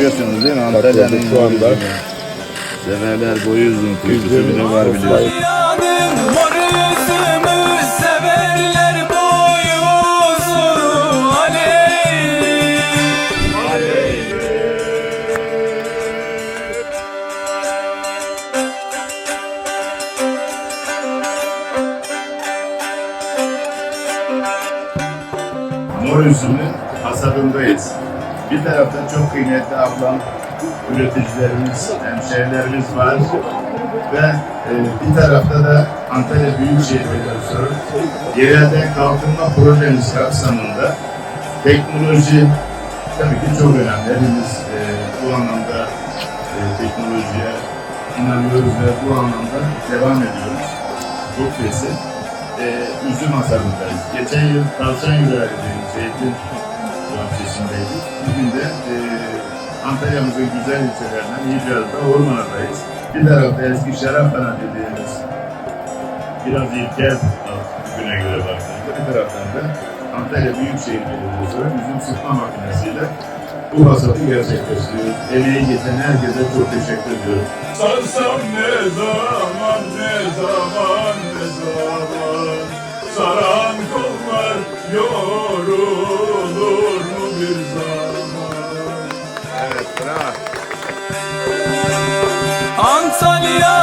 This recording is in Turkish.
görüyorsunuz değil mi? Antalya'nın şu anda. Severler boyu uzun kuyusu bir de var biliyorsunuz. Mor üzümün hasadındayız. Bir tarafta çok kıymetli ablam, üreticilerimiz, hemşehrilerimiz var. Ve e, bir tarafta da Antalya Büyükşehir Belediyesi yerelde kalkınma projemiz kapsamında teknoloji tabii ki çok önemli. Hepimiz e, bu anlamda e, teknolojiye inanıyoruz ve bu anlamda devam ediyoruz. Bu kesin e, üzüm hasarındayız. Geçen yıl tavşan yüreğindeydik, zeytin bahçesindeydik. Bugün de e, Antalya'mızın güzel ilçelerinden İcaz'da Ormana'dayız. Bir tarafta eski Şarapkana dediğimiz biraz ilkel güne göre baktığımızda bir taraftan da Antalya Büyükşehir Belediyesi olarak üzüm sıkma makinesiyle bu hasadı gerçekleştiriyoruz. Emeği geçen herkese çok teşekkür ediyorum. Sarsam ne zaman ne zaman ne zaman bravo. Antalya